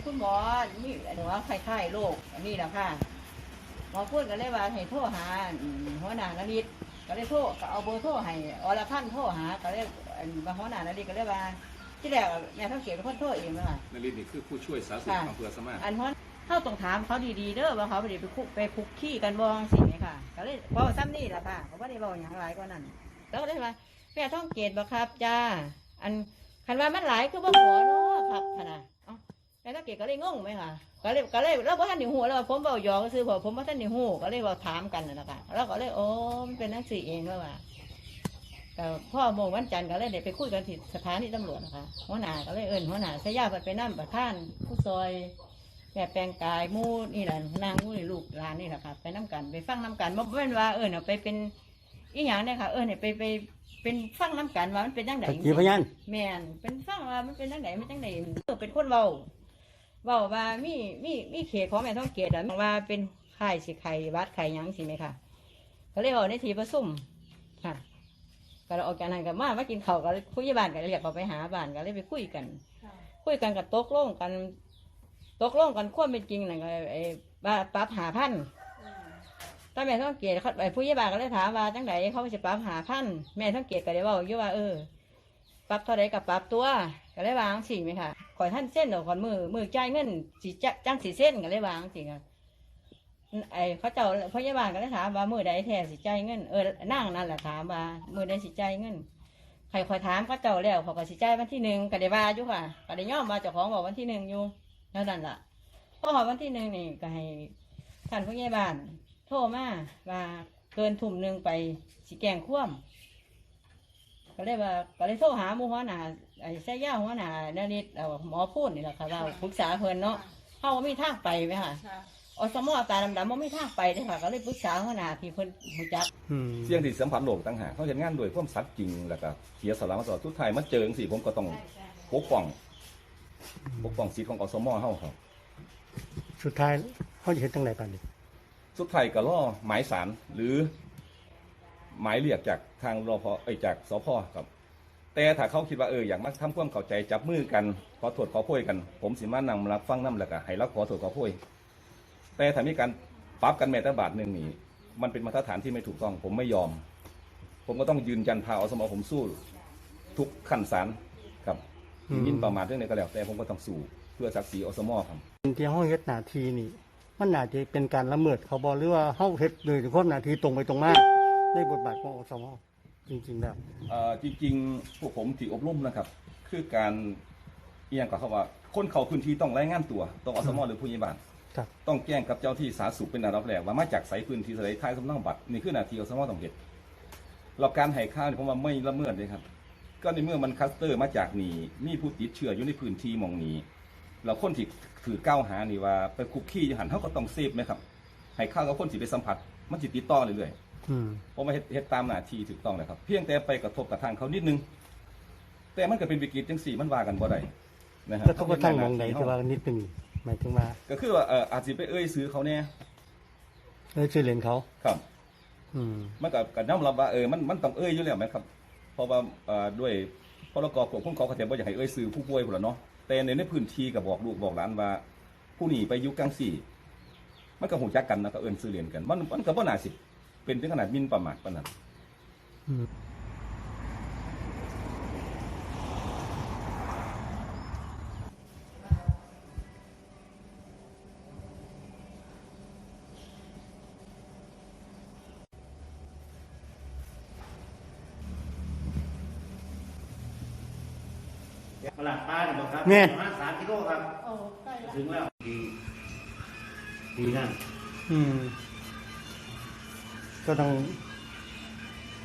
นคุณหมอนี่หนูว่าคล้ายๆโรคอันนี้แหละค่ะหมอพูดก็เลยว่าให้โทรหาอืมหัวหน้านริศก็เลยโทรก็เอาเบอร์โทรให้อรพันธ์โทรหาก็เลยอันว่าหัวหน้านริศก็เลยว่าที่แรกแม่ท้องเกียรเป็นคนโทรเองเลยค่ะนริศนี่คือผู้ช่วยสาธารณสุขค่ะอำเภอสมานอันเพราะเข้าต้องถามเขาดีๆเด้อว่าเขาไปไปคุกไปคุกขี้กันบองสิ่งนี้ค่ะก็เลยบอกซ้ำนี่แหละค่ะเขาไม่ได้บอกอย่างไรก็นั่นแล้วก็เลยว่าแม่ท้องเกตบ่ครับจ้าอันคันว่ามันหลายคือบ่ขอเนาะครับขนาดเอ้า แม่ท้องเกตก็เลยงงไหมค่ะก็เลยก็เลยแล้วพ่ท่านหนิหูแล้วผมเบาหยอกก็ซื้อผมผมพ่ท่านหนิหูก็เลยเบาถามกันนั่นแหละค่ะแล้วก็เลยโอ้มันเป็นนักสื่อเองแล้วว่าก็พ่อโมงวันจันทร์ก็เลยเดี๋ยวไปคุยกันที่สถานีตำรวจนะคะหัวหน้าก็เลยเอิญหัวหน้าสยาไปนั่ประท่าน ผู้ซอยแบบแปลงกายหมู่นี่แหละนางหมู่นี่ลูกหลานนี่แหละค่ะ ไปน้ำกันไปฟังน้ำกันบ่เป็นว่าเออเนี่ยไปเป็นอีหยังเนี่ยค่ะเออเนี่ยไปไปเป็นฟังน้ำกันว่ามันเป็นจังไดตะกี้พยานแม่นเป็นฟังว่ามันเป็นจังไดมันจังไดเออเป็นคนเว้า เว้าว่ามีมีมีเขตของแม่ท้องเกตอะว่าเป็นไข่สิไข่วัดไข่หยังสิไหมค่ะก็เลยเอาในทีประสุมค่ะ ก็เลยออกจากนั้นก็มามากินข้าวก็เลยผู้ใหญ่บ้านก็เรียกเขาไปหาบ้านก็เลยไปคุยกัน คุยกันกับตกลงกัน ตกลงกันควบเป็นจริงนะก็ไอ้ว่าปรับหาพันตอนแม่ท้องเกียรเขาไอ้ผู้ใหญ่บ้านก็เลยถามว่าจังไดเขาจะปรับหาพันแม่ท้องเกียรก็เลยบอกอยู่ว่าเออปรับเท่าไรกับปรับตัวก็เลยวางสิไหมค่ะ ขอยท่านเส้นหรอกขอนมือมือจ่ายเงินสีจะจ้างสีเส้นก็เลยวางสิค่ะไอ้เขาเจ้าพยาบาลก็เลยถามว่ามือใดแท้สิจ่ายเงินเออนั่งนั่นแหละถามว่ามือใดสิจ่ายเงินใครคอยถามเขาเจ้าแล้วเขาก็สิจ่ายวันที่หนึ่งก็ได้ว่าอยู่ค่ะก็ได้ย่อมมาเจ้าของบอกวันที่หนึ่งอยู่แล้วนั่นล่ะพอหอวันที่หนึ่งนี่ก็ให้ท่านผู้ใหญ่บ้าน โทรมาว่าเกินทุ่มหนึ่งไปสิแกงคว่ำ ก็เลยว่าก็เลยโทรหาหมู่หัวหน้าไอ้ไส้ย่าหัวหน้าเนนิดเอาหมอพูดนี่แหละค่ะว่าปรึกษาเพิ่นเนาะเขาว่ามีทางไปไหมค่ะอสมอตาดำๆว่ามีทางไปเลยค่ะก็เลยปรึกษาหัวหน้าที่เพิ่นรู้จัก อืมเสี่ยงที่สัมผัสโลกต่างหากเขาเห็นงานโดวยความสัตย์จริงแล้วก็เสียสละมาตลอดทุกทายมาเจอจังสิผมก็ต้องปกป้องปกป้องสิทธิ์ของอสมเฮาครับ สุดท้ายเขาจะเห็นตั้งไหนปานนี้สุดท้ายก็ล่อหมายสารหรือ หมายเรียกจากทางรพไอยจากสพครับ แต่ถ้าเขาคิดว่าเอออยากมาทำความเข้าใจจับมือกันขอโทษขอโพยกัน ผมสิมานำรับฟังน้ำแล้วก็ให้รับขอโทษขอโพยแต่ถ้ามีการปรับกันแม้แต่บาทหนึ่งนี่มันเป็นมาตรฐานที่ไม่ถูกต้อง ผมไม่ยอม ผมก็ต้องยืนยันพาอสมผมสู้ ทุกขั้นศาลครับยินประมาทเรื่องใดก็แล้วแต่ผมก็ต้องสู้เพื่อศักดิ์ศรีอสมครับที่เขาเฮ็ดหน้าที่นี่มันน่าจะเป็นการละเมิดเขาบอกหรือว่าเขาเฮ็ดโดยเฉพาะหน้าที่ตรงไปตรงมา ในบทบาทของอสมจริงๆแล้วเอ่อจริงๆพวกผมที่อบรมนะครับ คือการเอียงกับเขาว่า คนเขาพื้นที่ต้องรายงานตัวต้องอสมหรือผู้ใหญ่บ้านครับ ต้องแจ้งกับเจ้าที่สาธารณสุขเป็นอันดับแรกว่ามาจากไสพื้นที่สไลท้ายสำนักบัตรนี่คือหน้าที่อสมต้องเห็นเราการให้ข้าวเนี่ยผมว่าไม่ละเมิดเลยครับ ก็ในเมื่อมันคลัสเตอร์มาจากนี่มีผู้ติดเชื้ออยู่ในพื้นที่หมองนี้เราคนที่ถือก้าวหานี่ว่าไปคุกคีอยู่หันเขาก็ต้องเซฟไหมครับให้ข้าวกับคนที่ไปสัมผัสมันจิติดต่อเรื่อยๆอืม ผมมาเฮ็ดเฮ็ดตามหน้าที่ถูกต้องเลยครับ เพียงแต่ไปกระทบกับทางเขานิดนึง แต่มันก็เป็นวิกฤตจังสี่มันว่ากันบ่ได้นะฮะแล้วเขาก็ตั้งมองไหนที่ว่านิดหนึงหมายถึงว่าก็คือว่าเอ่ออาจสิไปเอ้ยซื้อเขาแน่เออชื่อเล่นเขาครับ อืมมันก็ก็ยอมรับว่าเออมันมันต้องเอ้ยอยู่แล้วไหมครับ เพราะว่าเอ่อด้วยพรกควบคุมเขาเขาแต่บ่อยากให้เอ้ยซื้อผู้ป่วยพุ่นล่ะเนาะแต่ในในพื้นที่ก็บอกลูกบอกหลานว่า ผู้นี้ไปอยู่กลางสี่ มันก็หูจักกันนะก็เอิ้นซื้อเรียนกัน มันมันก็บ่น่าสิ เป็นถึงขนาดหมินประมาทปานนั้น อืมตลาดป้าเนี่ยบอกครับแม่นประมาณสามกิโลครับ โอ้ใกล้ละ ถึงแล้ว ดี ดีนั่น อืม ก็ต้อง